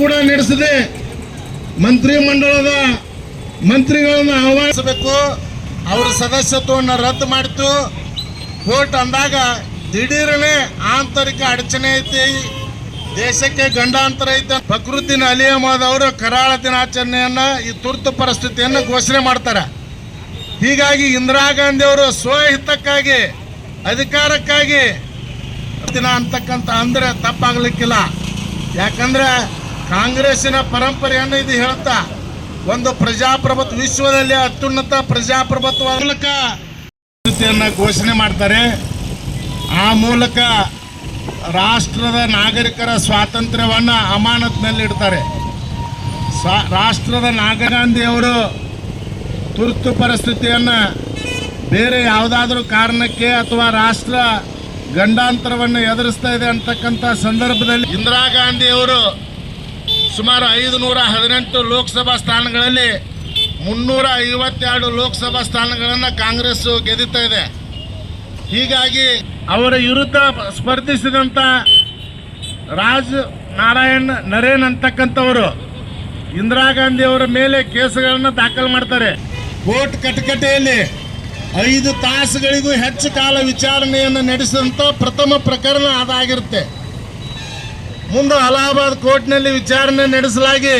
ಕೂಡ ನಡೆಸದೆ ಮಂತ್ರಿಮಂಡಲದ ಮಂತ್ರಿಗಳನ್ನು ಆಹ್ವಾನಿಸಬೇಕು. ಅವರ ಸದಸ್ಯತ್ವವನ್ನು ರದ್ದು ಮಾಡಿತು. ಕೋರ್ಟ್ ಅಂದಾಗ ದಿಢೀರನೇ ಆಂತರಿಕ ಅಡಚಣೆ ಐತಿ. ದೇಶಕ್ಕೆ ಗಂಡಾಂತರ ಐತೆ. ಫಕ್ರುದ್ದೀನ್ ಅಲಿ ಅಹಮದ್ ಅವರು ಕರಾಳ ದಿನಾಚರಣೆಯನ್ನು, ಈ ತುರ್ತು ಪರಿಸ್ಥಿತಿಯನ್ನು ಘೋಷಣೆ ಮಾಡ್ತಾರೆ. ಹೀಗಾಗಿ ಇಂದಿರಾ ಗಾಂಧಿ ಅವರು ಸ್ವಹಿತಕ್ಕಾಗಿ, ಅಧಿಕಾರಕ್ಕಾಗಿ, ದಿನ ಅಂತಕ್ಕಂಥ ಅಂದರೆ ತಪ್ಪಾಗ್ಲಿಕ್ಕಿಲ್ಲ. ಯಾಕಂದ್ರೆ ಕಾಂಗ್ರೆಸ್ಸಿನ ಪರಂಪರೆಯನ್ನು ಇದು ಹೇಳುತ್ತಾ, ಒಂದು ಪ್ರಜಾಪ್ರಭುತ್ವ, ವಿಶ್ವದಲ್ಲಿ ಅತ್ಯುನ್ನತ ಪ್ರಜಾಪ್ರಭುತ್ವ ಮೂಲಕ ಘೋಷಣೆ ಮಾಡ್ತಾರೆ. ಆ ಮೂಲಕ ರಾಷ್ಟ್ರದ ನಾಗರಿಕರ ಸ್ವಾತಂತ್ರ್ಯವನ್ನು ಅಮಾನತ್ನಲ್ಲಿಡ್ತಾರೆ ಸ್ವಾ, ರಾಷ್ಟ್ರದ ನಾಗರ ಗಾಂಧಿ ಅವರು ತುರ್ತು ಪರಿಸ್ಥಿತಿಯನ್ನು ಬೇರೆ ಯಾವುದಾದ್ರೂ ಕಾರಣಕ್ಕೆ ಅಥವಾ ರಾಷ್ಟ್ರ ಗಂಡಾಂತರವನ್ನು ಎದುರಿಸ್ತಾ ಇದೆ ಅಂತಕ್ಕಂಥ ಸಂದರ್ಭದಲ್ಲಿ ಇಂದಿರಾ ಗಾಂಧಿ ಅವರು ಸುಮಾರು ಐದು ನೂರ ಹದಿನೆಂಟು ಲೋಕಸಭಾ ಸ್ಥಾನಗಳಲ್ಲಿ ಮುನ್ನೂರ ಐವತ್ತೆರಡು ಲೋಕಸಭಾ ಸ್ಥಾನಗಳನ್ನು ಕಾಂಗ್ರೆಸ್ ಗೆದ್ದುತ್ತಾ ಇದೆ. ಹೀಗಾಗಿ ಅವರ ವಿರುದ್ಧ ಸ್ಪರ್ಧಿಸಿದಂಥ ರಾಜ್ ನಾರಾಯಣ್ ನರೇನ್ ಅಂತಕ್ಕಂಥವರು ಇಂದಿರಾ ಗಾಂಧಿ ಅವರ ಮೇಲೆ ಕೇಸುಗಳನ್ನು ದಾಖಲು ಮಾಡ್ತಾರೆ. ಕೋರ್ಟ್ ಕಟಕಟೆಯಲ್ಲಿ ಐದು ತಾಸುಗಳಿಗೂ ಹೆಚ್ಚು ಕಾಲ ವಿಚಾರಣೆಯನ್ನು ನಡೆಸಿದಂಥ ಪ್ರಥಮ ಪ್ರಕರಣ ಅದಾಗಿರುತ್ತೆ. ಮುಂದೆ ಅಲಹಾಬಾದ್ ಕೋರ್ಟ್ನಲ್ಲಿ ವಿಚಾರಣೆ ನಡೆಸಲಾಗಿ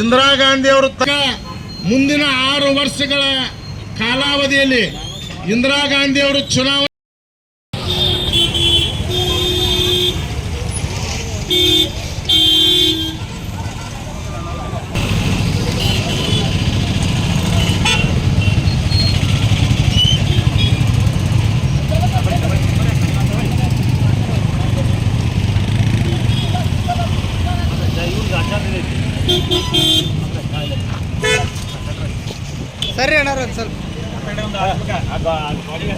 ಇಂದಿರಾ ಗಾಂಧಿ ಅವರು ಮುಂದಿನ ಆರು ವರ್ಷಗಳ ಕಾಲಾವಧಿಯಲ್ಲಿ ಇಂದಿರಾ ಗಾಂಧಿ ಅವರು ಚುನಾವಣೆ ಸರಿ ಅಣ್ಣ ಒಂದು ಸ್ವಲ್ಪ. ಭಾರತೀಯ